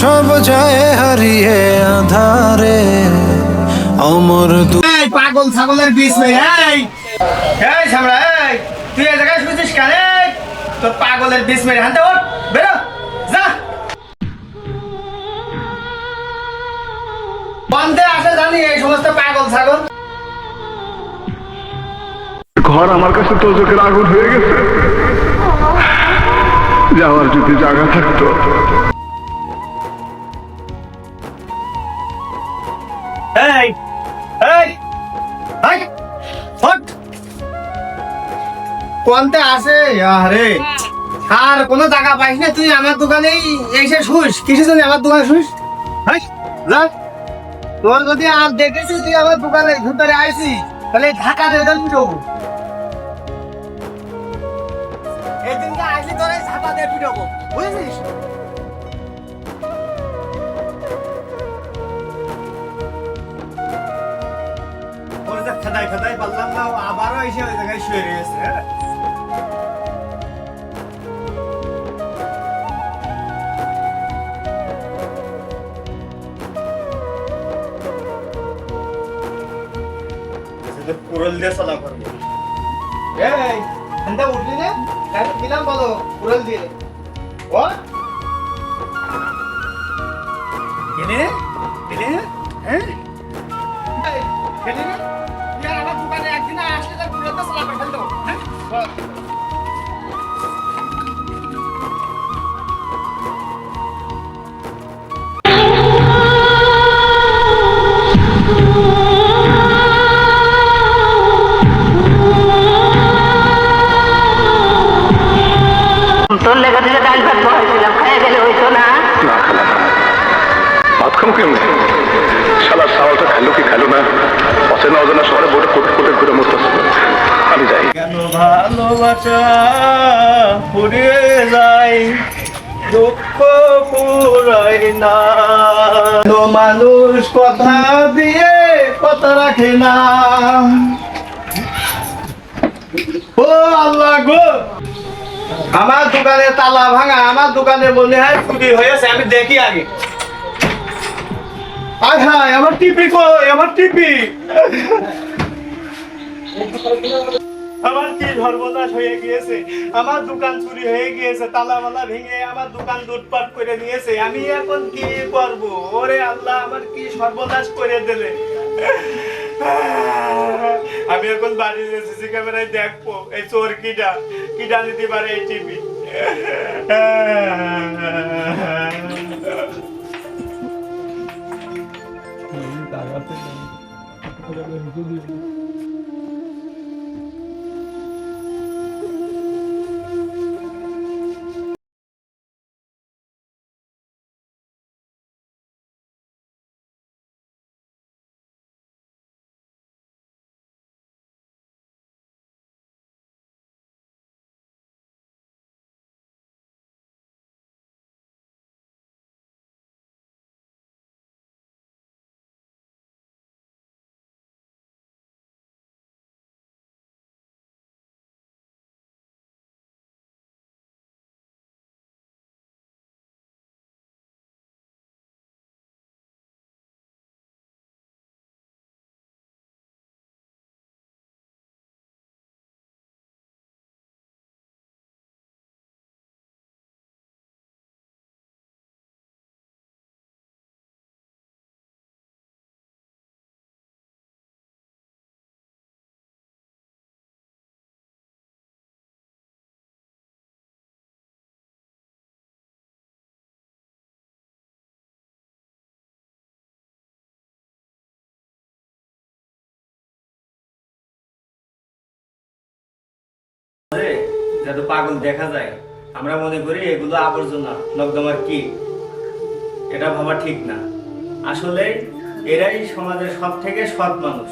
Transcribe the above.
সব যায় হারিয়ে আধারে অমর দু এই পাগল ছাগলের বিষ নেই এই। এই সামরা এই। তুই এই জায়গায় শুনেছিস কেন? তোর পাগলের বিষ মেরে হানতে ওঠ বেরো যা। বন্ধে আসে জানি এই সমস্ত পাগল ছাগল। ঘর আমার কাছে তো চোখের আগুন হয়ে গেছে। যাওয়ার যদি জায়গা থাকতো। কোনতে আসে আরে আর কোনো টাকা পাইস না তুই আমার দোকানেই এসে শুস। কিসের জন্য আমার দোকানে শুস? হাই তোর যদি আর দেখেছিস তুই আমার দোকানে ভিতরে আইসি তাহলে ঢাকা দিয়ে দেন পিটবো এদিনকে আইসি তোর ঢাকা দিয়ে পিটবো বুঝেছিস? খেদাই খেদাই পারলাম না আবারও এসে ওই জায়গায় শুয়ে রয়েছে। হ্যাঁ? শুধু কুড়াল দিয়ে চলা করব এই এখানটা উঠলি না এখন দিলাম বলো কুড়াল দিয়ে ও গেলে লেগে থেকে ডাল ভাত বহাইছিলাম খাইয়ে গেলে হইতো না। না খালা না ভাত খাব কেমনি? শালার সাওয়ালটা খাইলো কি খাইলো না? অচেনা অজানা শহরে বোর্ডে কোটে কোটে ঘুরে মরতেছে। আমি যাই। কেন ভালোবাসা ফুরিয়ে যায়? দুঃখ ফুরাই না। মানুষ কথা দিয়ে কথা রাখে না। ও আল্লাহ গো! আমার দোকানে তালা ভাঙা, আমার দোকানে মনে হয় চুরি হয়েছে, আমি দেখি আগে। আয় হায়, আমার টিপি কই? আমার টিপি। আমার কি সর্বনাশ হয়ে গিয়েছে? আমার দোকান চুরি হয়ে গিয়েছে তালা মালা ভেঙে আমার দোকান লুটপাট করে নিয়েছে। আমি এখন কি করব? ওরে আল্লাহ, আমার কি সর্বনাশ করে দিলে আমি এখন বাড়িতে সিসি ক্যামেরায় দেখব। এই চোর কিটা কিটা নিতে পারে এই টিভি? যত পাগল দেখা যায়, আমরা মনে করি এগুলো আবর্জনা নকদমার কি? এটা ভাবা ঠিক না। আসলে এরাই সমাজের সব থেকে সৎ মানুষ।